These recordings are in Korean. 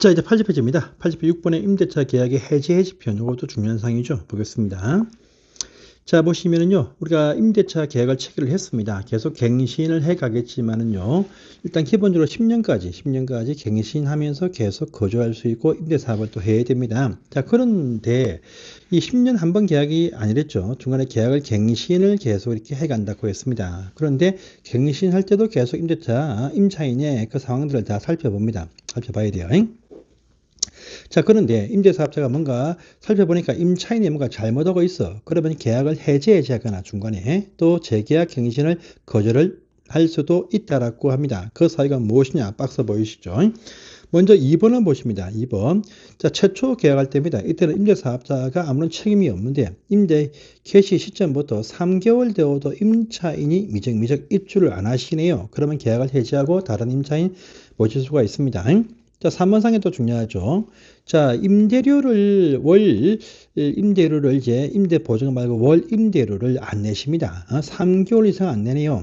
자, 이제 80페이지입니다. 86번의 임대차 계약의 해지 해지편. 이것도 중요한 사항이죠. 보겠습니다. 자, 보시면은요, 우리가 임대차 계약을 체결을 했습니다. 계속 갱신을 해 가겠지만은요, 일단 기본적으로 10년까지, 10년까지 갱신하면서 계속 거주할 수 있고 임대 사업을 또 해야 됩니다. 자, 그런데 이 10년 한 번 계약이 아니랬죠. 중간에 계약을 갱신을 계속 이렇게 해 간다고 했습니다. 그런데 갱신할 때도 계속 임대차, 임차인의 그 상황들을 다 살펴봅니다. 살펴봐야 돼요. 자, 그런데 임대사업자가 뭔가 살펴보니까 임차인이 뭔가 잘못하고 있어. 그러면 계약을 해제해제하거나 중간에 또 재계약 갱신을 거절을 할 수도 있다라고 합니다. 그 사유가 무엇이냐? 박스 보이시죠? 먼저 2번을 보십니다. 2번. 자, 최초 계약할 때입니다. 이때는 임대사업자가 아무런 책임이 없는데 임대 개시 시점부터 3개월 되어도 임차인이 미적미적 입주를 안 하시네요. 그러면 계약을 해지하고 다른 임차인 모실 수가 있습니다. 자, 3번상에 또 중요하죠. 자, 임대료를 월 임대료를 이제 임대 보증 말고 월 임대료를 안 내십니다. 3개월 어, 이상 안 내네요.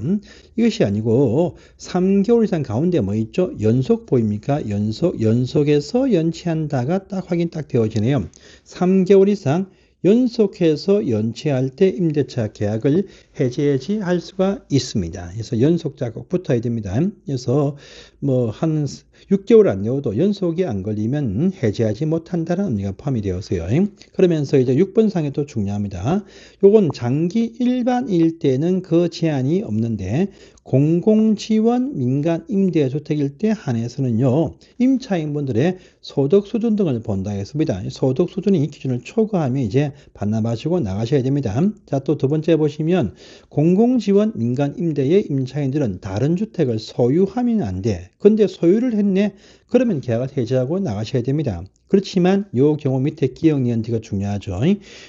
이것이 아니고 3개월 이상 가운데 뭐 있죠? 연속 보입니까? 연속 연속해서 연체한다가 딱 확인 딱 되어지네요. 3개월 이상 연속해서 연체할 때 임대차 계약을 해제해지 할 수가 있습니다. 그래서 연속자 꼭 붙어야 됩니다. 그래서 뭐 한 6개월 안 내어도 연속이 안 걸리면 해제하지 못한다는 의미가 포함이 되었어요. 그러면서 이제 6번 상에 또 중요합니다. 요건 장기 일반일 때는 그 제한이 없는데 공공지원 민간 임대주택일 때 한해서는요, 임차인분들의 소득 수준 등을 본다 했습니다. 소득 수준이 기준을 초과하면 이제 반납하시고 나가셔야 됩니다. 자, 또 두 번째 보시면 공공지원 민간 임대의 임차인들은 다른 주택을 소유하면 안 돼. 근데 소유를 했네. 그러면 계약을 해지하고 나가셔야 됩니다. 그렇지만 이 경우 밑에 기억 니언티가 중요하죠.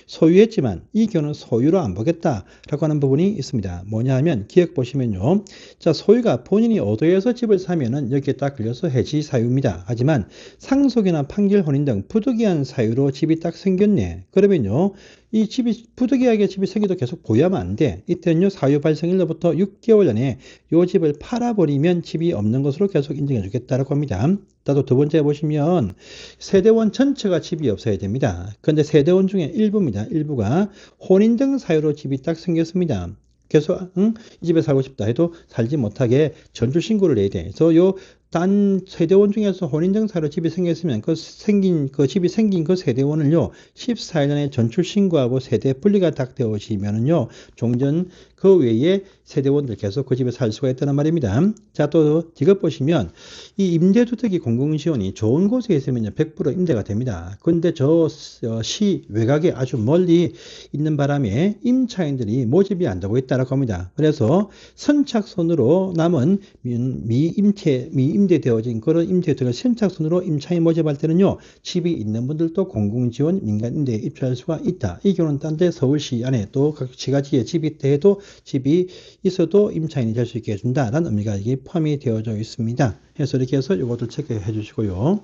소유했지만 이 경우는 소유로 안 보겠다라고 하는 부분이 있습니다. 뭐냐 하면 기억 보시면요. 자, 소유가 본인이 어디에서 집을 사면은 여기에 딱 걸려서 해지 사유입니다. 하지만 상속이나 판결 혼인 등 부득이한 사유로 집이 딱 생겼네. 그러면요. 이 집이 부득이하게 집이 생겨도 계속 보유하면 안 돼. 이때는요 사유 발생일로부터 6개월 전에 이 집을 팔아버리면 집이 없는 것으로 계속 인정해 주겠다라고 합니다. 나도 두 번째 보시면 세대원 전체가 집이 없어야 됩니다. 그런데 세대원 중에 일부입니다. 일부가 혼인 등 사유로 집이 딱 생겼습니다. 계속 응? 이 집에 살고 싶다 해도 살지 못하게 전출 신고를 해야 돼. 그래서 요 단 세대원 중에서 혼인증사로 집이 생겼으면 그 생긴 그 집이 생긴 그 세대원을요 14일 전에 전출 신고하고 세대 분리가 딱 되어지면은요 종전 그 외에 세대원들 계속 그 집에 살 수가 있다는 말입니다. 자또 이것 보시면 이 임대주택이 공공지원이 좋은 곳에 있으면 100% 임대가 됩니다. 근데 저시 어, 외곽에 아주 멀리 있는 바람에 임차인들이 모집이 안 되고 있다라고 합니다. 그래서 선착순으로 남은 미임체 미 임대되어진 그런 임대주택을 선착순으로 임차인 모집할 때는요, 집이 있는 분들도 공공지원 민간 임대에 입주할 수가 있다. 이 경우는 딴 데 서울시 안에 또 각 지가지에 집이 있대도 집이 있어도 임차인이 될 수 있게 해준다라는 의미가 이게 포함이 되어져 있습니다. 그래서 이렇게 해서 이것도 체크해 주시고요.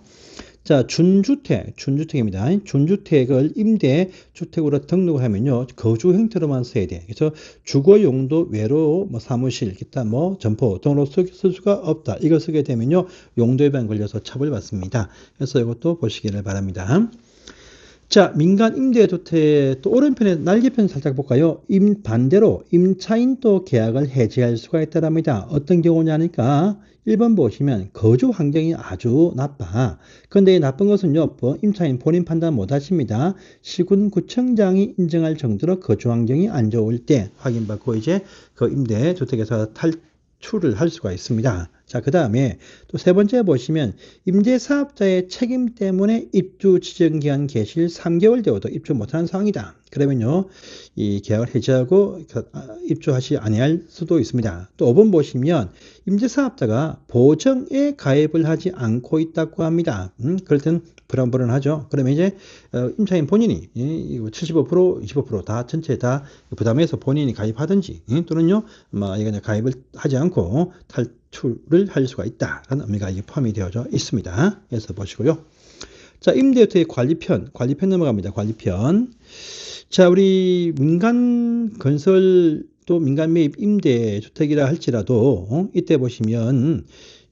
자, 준주택, 준주택입니다. 준주택을 임대주택으로 등록하면요, 거주 형태로만 써야 돼. 그래서 주거 용도 외로 뭐 사무실, 기타 뭐 점포 등으로 쓸 수가 없다. 이걸 쓰게 되면요, 용도 위반 걸려서 처벌받습니다. 그래서 이것도 보시기를 바랍니다. 자, 민간 임대주택 또 오른편에 날개편 살짝 볼까요? 임 반대로 임차인 또 계약을 해지할 수가 있다랍니다. 어떤 경우냐니까 1번 보시면 거주 환경이 아주 나빠. 이 나쁜 것은요, 뭐 임차인 본인 판단 못 하십니다. 시군 구청장이 인정할 정도로 거주 환경이 안 좋을 때 확인받고 이제 그 임대 주택에서 탈출을 할 수가 있습니다. 자, 그 다음에 또 세 번째 보시면 임대사업자의 책임 때문에 입주 지정기한 개시일 3개월 되어도 입주 못하는 상황이다. 그러면요, 이 계약을 해지하고 그, 아, 입주하시 아니할 수도 있습니다. 또 5번 보시면 임대사업자가 보정에 가입을 하지 않고 있다고 합니다. 음, 그럴 땐 불안불안하죠. 그러면 이제 어, 임차인 본인이 75% 25%다 전체 다 부담해서 본인이 가입하든지 또는요, 뭐 이거 가입을 하지 않고 탈 출을 할 수가 있다라는 의미가 포함이 되어져 있습니다. 그래서 보시고요. 자, 임대주택 관리편, 관리편 넘어갑니다. 관리편. 자, 우리 민간 건설 또 민간 매입 임대주택이라 할지라도 어? 이때 보시면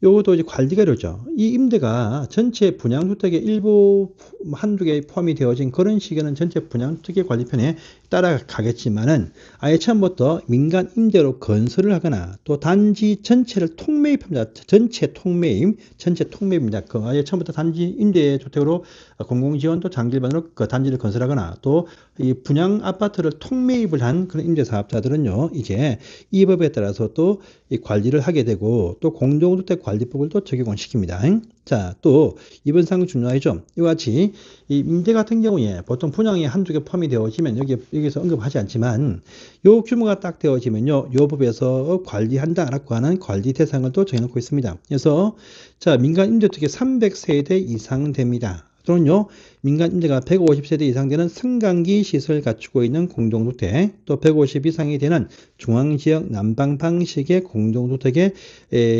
요것도 이제 관리가료죠. 이 임대가 전체 분양주택의 일부 한두 개 포함이 되어진 그런 시기에는 전체 분양주택의 관리편에 따라가겠지만은 아예 처음부터 민간 임대로 건설을 하거나 또 단지 전체를 통매입합니다. 전체 통매입, 전체 통매입니다. 그 아예 처음부터 단지 임대 주택으로 공공지원도 장기반으로 그 단지를 건설하거나 또 이 분양 아파트를 통매입을 한 그런 임대 사업자들은요 이제 이 법에 따라서 또이 관리를 하게 되고 또 공동주택 관리법을 또 적용을 시킵니다. 자, 또 이번 사항 중요하죠. 이와 같이 이 임대 같은 경우에 보통 분양이 한두 개 포함이 되어지면 여기 여기서 언급하지 않지만 요 규모가 딱 되어지면요. 요 법에서 관리한다라고 하는 관리 대상을 또 정해 놓고 있습니다. 그래서 자, 민간 임대 주택이 300세대 이상 됩니다. 또는요, 민간 임대가 150세대 이상 되는 승강기 시설 갖추고 있는 공동주택, 또 150 이상이 되는 중앙지역 난방 방식의 공동주택의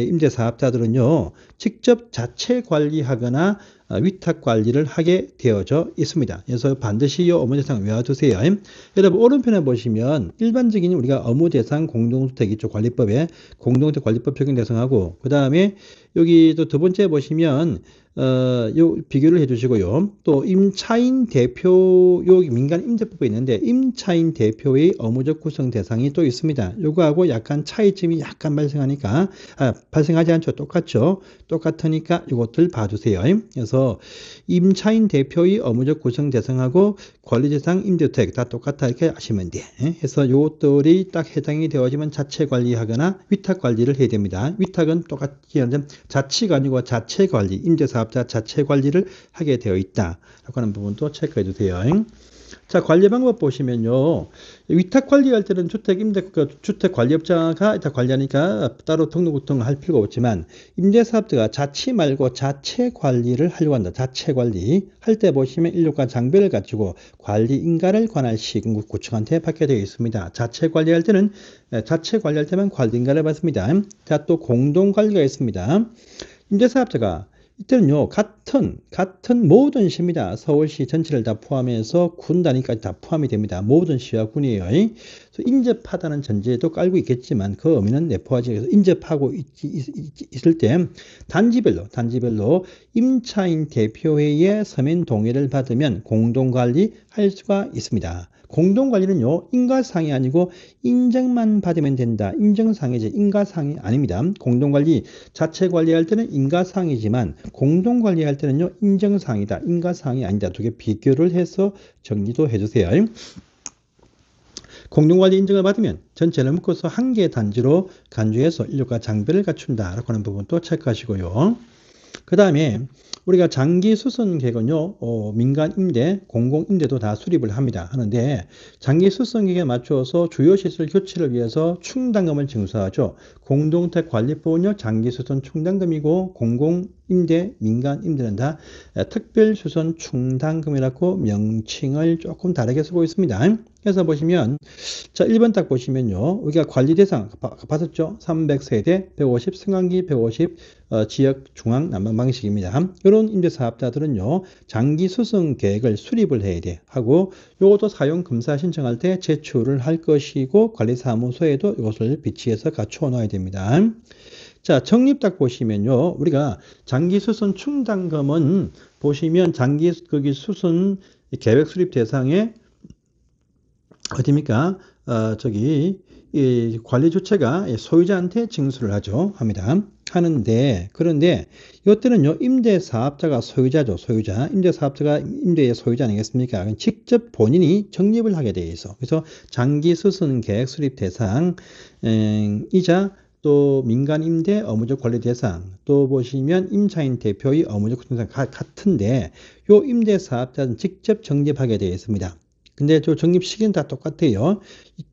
임대 사업자들은요, 직접 자체 관리하거나 어, 위탁 관리를 하게 되어져 있습니다. 그래서 반드시 이 업무 대상 외워두세요. 여러분 오른편에 보시면 일반적인 우리가 업무 대상 공동주택 이쪽 관리법에 공동주택 관리법 적용 대상하고 그 다음에 여기 또 두 번째 보시면 어, 요 비교를 해주시고요. 또 임차인 대표 요 민간 임대법이 있는데 임차인 대표의 업무적 구성 대상이 또 있습니다. 요거하고 약간 차이점이 약간 발생하니까 아, 발생하지 않죠. 똑같죠. 똑같으니까 이것들 봐주세요. 그래서 임차인 대표의 업무적 구성 대상하고 관리 대상 임대주택 다 똑같다 이렇게 아시면 돼. 해서 요것들이 딱 해당이 되어지면 자체 관리하거나 위탁 관리를 해야 됩니다. 위탁은 똑같이 하는데 자치가 아니고 자체 관리 임대사 사업자 자체 관리를 하게 되어 있다. 라고 하는 부분도 체크해 주세요. 자, 관리 방법 보시면요. 위탁 관리할 때는 주택 임대 그 주택 관리업자가 다 관리하니까 따로 등록 구통할 필요가 없지만 임대 사업자가 자치 말고 자체 관리를 하려고 한다. 자체 관리 할 때 보시면 인력과 장비를 갖추고 관리 인가를 관할 시군국 구청한테 받게 되어 있습니다. 자체 관리할 때는 자체 관리할 때만 관리 인가를 받습니다. 자, 또 공동 관리가 있습니다. 임대 사업자가 이때는요, 같은, 같은 모든 시입니다. 서울시 전체를 다 포함해서 군 단위까지 다 포함이 됩니다. 모든 시와 군이에요. 인접하다는 전제도 깔고 있겠지만 그 의미는 내포하지 않아서 인접하고 있, 있, 을때 단지별로, 단지별로 임차인 대표회의의 서면 동의를 받으면 공동관리 할 수가 있습니다. 공동관리는요, 인가상이 아니고 인정만 받으면 된다. 인정상이지 인가상이 아닙니다. 공동관리 자체 관리할 때는 인가상이지만 공동관리할 때는요, 인정상이다. 인가상이 아니다. 두 개 비교를 해서 정리도 해주세요. 공동관리 인정을 받으면 전체를 묶어서 한개 단지로 간주해서 인력과 장비를 갖춘다라고 하는 부분도 체크하시고요. 그 다음에 우리가 장기 수선 계획은요, 어, 민간 임대, 공공 임대도 다 수립을 합니다. 하는데 장기 수선 계획에 맞추어서 주요 시설 교체를 위해서 충당금을 징수하죠. 공동택 관리법은요, 장기 수선 충당금이고 공공 임대, 민간 임대는 다 특별 수선 충당금이라고 명칭을 조금 다르게 쓰고 있습니다. 그래서 보시면 자 1번 딱 보시면요. 우리가 관리 대상 받았죠? 300세대 150 승강기 150 어, 지역 중앙 난방 방식입니다. 이런 임대사업자들은요. 장기 수성 계획을 수립을 해야 돼. 하고 요것도 사용 검사 신청할 때 제출을 할 것이고 관리사무소에도 이것을 비치해서 갖추어 놔야 됩니다 자, 적립 딱 보시면요. 우리가 장기 수선 충당금은 보시면 장기 거기 수선 계획 수립 대상에 어디입니까? 어, 저기 이 관리 주체가 소유자한테 징수를 하죠. 합니다. 하는데 그런데 이때는요 임대 사업자가 소유자죠 소유자 임대 사업자가 임대의 소유자 아니겠습니까 직접 본인이 적립을 하게 돼 있어 그래서 장기 수선 계획 수립 대상 이자 또 민간 임대 업무적 관리 대상 또 보시면 임차인 대표의 업무적 대상 같은데 요 임대 사업자는 직접 적립하게 되어 있습니다. 근데 저 적립 시기는 다 똑같아요.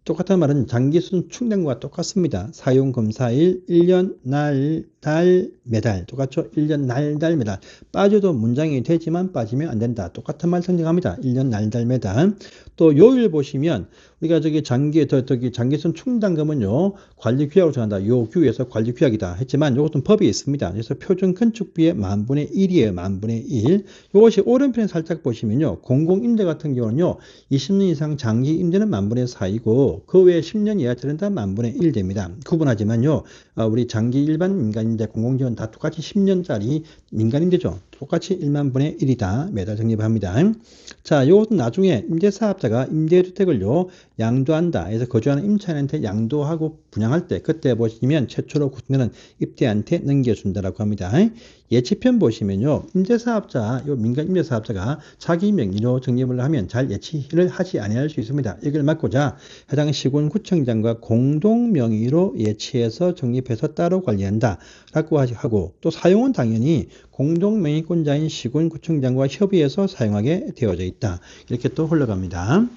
똑같은 말은 장기순 충당과 똑같습니다. 사용 검사일 1년 날, 달, 매달. 똑같죠? 1년 날, 달, 매달. 빠져도 문장이 되지만 빠지면 안 된다. 똑같은 말 선정합니다. 1년 날, 달, 매달. 또 요일 보시면 우리가 저기 장기, 저, 저기 장기순 충당금은요, 관리 규약으로 정한다. 요 규에서 관리 규약이다. 했지만 요것도 법이 있습니다. 그래서 표준 건축비의 만분의 1이에요. 만분의 1. 요것이 오른편에 살짝 보시면요, 공공임대 같은 경우는요, 20년 이상 장기 임대는 만분의 4이고 그 외에 10년 이하짜리는 다 만분의 1 됩니다. 구분하지만요. 어, 우리 장기 일반 민간임대 공공지원 다 똑같이 10년짜리 민간임대죠. 똑같이 1만 분의 1이다. 매달 적립합니다. 자, 요것은 나중에 임대사업자가 임대주택을요, 양도한다. 해서 거주하는 임차인한테 양도하고 분양할 때, 그때 보시면 최초로 구성되는 입대한테 넘겨준다라고 합니다. 예치편 보시면요, 임대사업자, 요 민간 임대사업자가 자기 명의로 적립을 하면 잘 예치를 하지 아니할 수 있습니다. 이걸 막고자 해당 시군구청장과 공동 명의로 예치해서 적립해서 따로 관리한다라고 하고 또 사용은 당연히 공동 명의 권자인 시군구청장과 협의해서 사용하게 되어져 있다. 이렇게 또 흘러갑니다.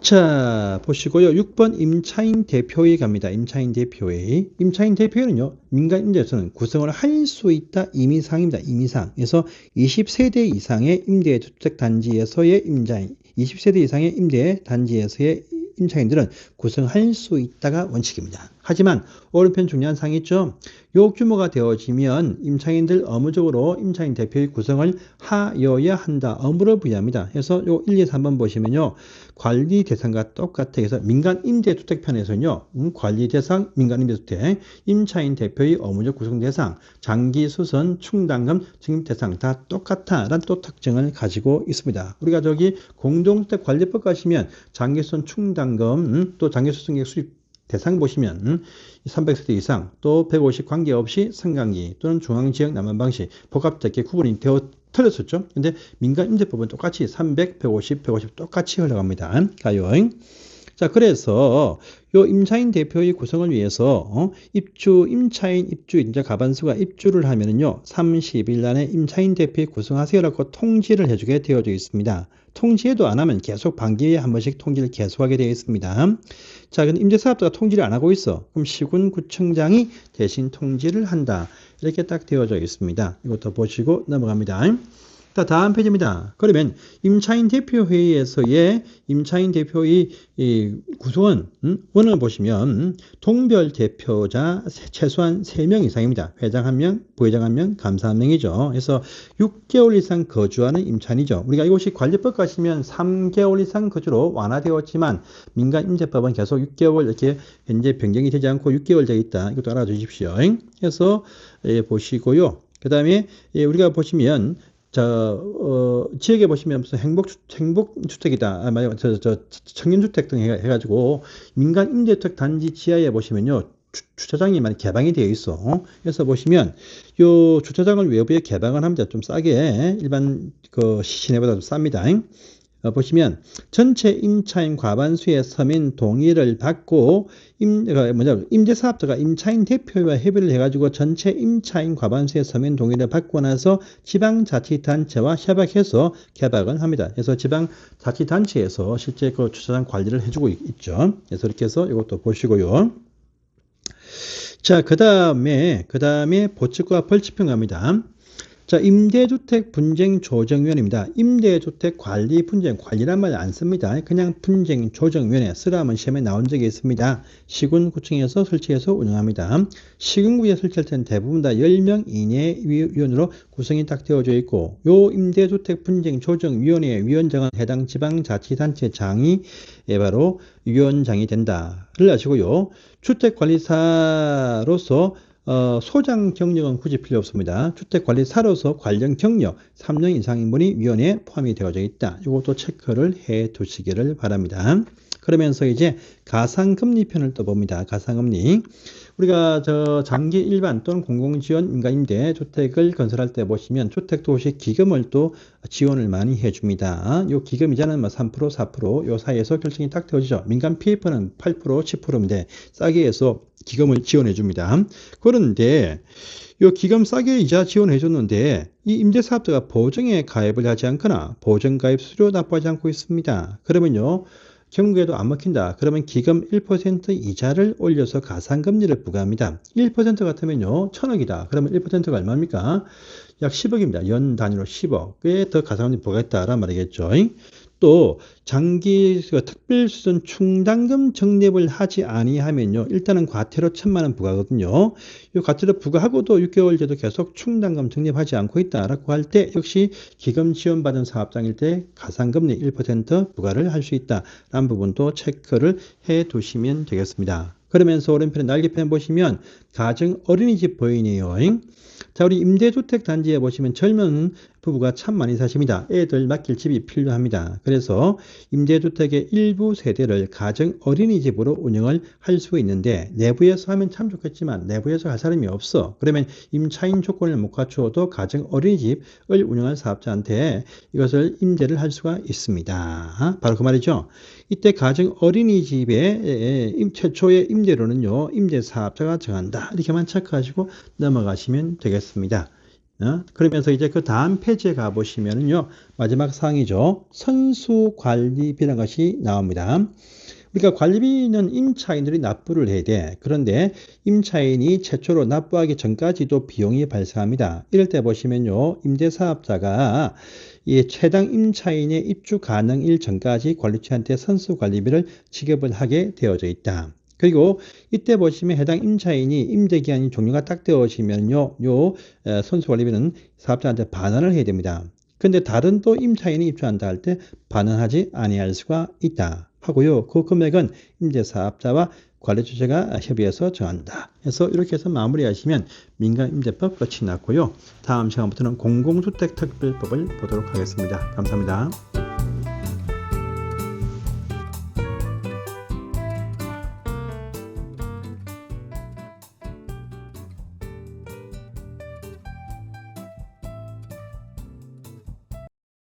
자, 보시고요. 6번 임차인 대표회의 갑니다. 임차인 대표회의. 임차인 대표회는요, 민간 임대에서는 구성을 할 수 있다. 임의상입니다. 임의상. 그래서 20세대 이상의 임대 주택 단지에서의 임자인, 20세대 이상의 임대 단지에서의 임차인들은 구성할 수 있다가 원칙입니다. 하지만 오른편 중요한 사항이 있죠. 요 규모가 되어지면 임차인들 의무적으로 임차인 대표의 구성을 하여야 한다. 의무를 부여합니다. 그래서 요 1, 2, 3번 보시면요. 관리 대상과 똑같아. 그래서 민간 임대주택 편에서는요. 음, 관리 대상, 민간 임대주택, 임차인 대표의 의무적 구성 대상, 장기 수선, 충당금, 증입 대상 다 똑같다라는 또 특징을 가지고 있습니다. 우리가 저기 공동주택 관리법 가시면 장기 수선 충당금, 음, 또 장기 수선객 수입 대상 보시면 300세대 이상 또 150 관계없이 성강기 또는 중앙지역 난만 방식 복합적게 구분이 되어 틀렸었죠. 근데 민간 임대법은 똑같이 300, 150, 150 똑같이 흘러갑니다. 가요. 자, 그래서 요 임차인 대표의 구성을 위해서 어, 입주 임차인 입주 인자 가반수가 입주를 하면은요 30일 안에 임차인 대표의 구성하세요라고 통지를 해주게 되어져 있습니다. 통지해도 안 하면 계속 반기에 한 번씩 통지를 계속하게 되어 있습니다. 자, 근데 임대사업자가 통지를 안 하고 있어. 그럼 시군구청장이 대신 통지를 한다. 이렇게 딱 되어져 있습니다. 이것도 보시고 넘어갑니다. 자, 다음 페이지입니다. 그러면 임차인 대표회의에서의 임차인 대표의 구성원 음? 원을 보시면 동별 대표자 최소한 3명 이상입니다. 회장 1명, 부회장 1명, 감사 1명이죠. 그래서 6개월 이상 거주하는 임차인이죠. 우리가 이곳이 관리법 가시면 3개월 이상 거주로 완화되었지만 민간 임대법은 계속 6개월 이렇게 현재 변경이 되지 않고 6개월 되어 있다. 이것도 알아주십시오. 그래서 예, 보시고요. 그 다음에 예, 우리가 보시면 저, 어, 지역에 보시면 무슨 행복, 행복주택이다. 아, 맞아요. 저, 저, 청년주택 등 해, 가지고 민간 임대주택 단지 지하에 보시면요. 주, 차장이 많이 개방이 되어 있어. 그래서 보시면 요 주차장을 외부에 개방을 합니다. 좀 싸게 일반 그 시내보다 좀 쌉니다. 어, 보시면 전체 임차인 과반수의 서민 동의를 받고 임, 그 뭐냐, 임대사업자가 임차인 대표와 협의를 해가지고 전체 임차인 과반수의 서민 동의를 받고 나서 지방자치단체와 협약해서 개박을 합니다. 그래서 지방자치단체에서 실제 그 주차장 관리를 해주고 있죠. 그래서 이렇게 해서 이것도 보시고요. 자, 그 다음에, 그 다음에 보측과 벌칙평 갑니다. 자, 임대주택 분쟁 조정위원회입니다. 임대주택 관리 분쟁 관리란 말 안 씁니다. 그냥 분쟁 조정위원회 쓰라면 시험에 나온 적이 있습니다. 시군구청에서 설치해서 운영합니다. 시군구에 설치할 때는 대부분 다 10명 이내 위원으로 구성이 딱 되어져 있고 요 임대주택 분쟁 조정위원회 위원장은 해당 지방자치단체 장이 바로 위원장이 된다를 아시고요. 주택관리사로서 어, 소장 경력은 굳이 필요 없습니다. 주택관리사로서 관련 경력 3년 이상인 분이 위원회에 포함이 되어져 있다. 이것도 체크를 해 두시기를 바랍니다. 그러면서 이제 가상금리 편을 떠봅니다. 가상금리. 우리가 저 장기 일반 또는 공공지원 민간임대 주택을 건설할 때 보시면 주택도시 기금을 또 지원을 많이 해줍니다. 요 기금 이자는 뭐 3%, 4%요 사이에서 결정이 딱 되어지죠. 민간 PF는 8%, 10%인데 싸게 해서 기금을 지원해 줍니다. 그런데 요 기금 싸게 이자 지원해 줬는데 이 임대사업자가 보증에 가입을 하지 않거나 보증 가입 수료 납부하지 않고 있습니다. 그러면요. 경우에도 안 먹힌다. 그러면 기금 1% 이자를 올려서 가상금리를 부과합니다. 1% 같으면요. 천억이다. 그러면 1%가 얼마입니까? 약 10억입니다. 연 단위로 10억에 더 가상금리 부과했다란 말이겠죠. 또 장기 그 특별수선 충당금 적립을 하지 아니하면요. 일단은 과태료 천만 원 부과거든요. 이 과태료 부과하고도 6개월제도 계속 충당금 적립하지 않고 있다라고 할 때 역시 기금 지원받은 사업장일 때 가상금리 1% 부과를 할 수 있다라는 부분도 체크를 해 두시면 되겠습니다. 그러면서 오른편에 날개편 보시면 가정 어린이집 보이네요. 자, 우리 임대주택 단지에 보시면 젊은 부부가 참 많이 사십니다. 애들 맡길 집이 필요합니다. 그래서 임대주택의 일부 세대를 가정 어린이집으로 운영을 할 수 있는데 내부에서 하면 참 좋겠지만 내부에서 할 사람이 없어. 그러면 임차인 조건을 못 갖추어도 가정 어린이집을 운영할 사업자한테 이것을 임대를 할 수가 있습니다. 바로 그 말이죠. 이때 가정 어린이집의 임- 최초의 임대료는요, 임대사업자가 정한다. 이렇게만 체크하시고 넘어가시면 되겠습니다. 어? 그러면서 이제 그 다음 페이지에 가보시면은요, 마지막 사항이죠. 선수 관리비라는 것이 나옵니다. 우리가 관리비는 임차인들이 납부를 해야 돼. 그런데 임차인이 최초로 납부하기 전까지도 비용이 발생합니다. 이럴 때 보시면요, 임대사업자가 이 최당 임차인의 입주 가능일 전까지 관리처한테 선수 관리비를 지급을 하게 되어져 있다. 그리고 이때 보시면 해당 임차인이 임대 기한이 종료가 딱 되어지면요, 요 에, 선수관리비는 사업자한테 반환을 해야 됩니다. 근데 다른 또 임차인이 입주한다 할 때 반환하지 아니할 수가 있다 하고요. 그 금액은 임대사업자와 관리주체가 협의해서 정한다. 해서 이렇게 해서 마무리하시면 민간임대법 끝이 났고요. 다음 시간부터는 공공주택특별법을 보도록 하겠습니다. 감사합니다.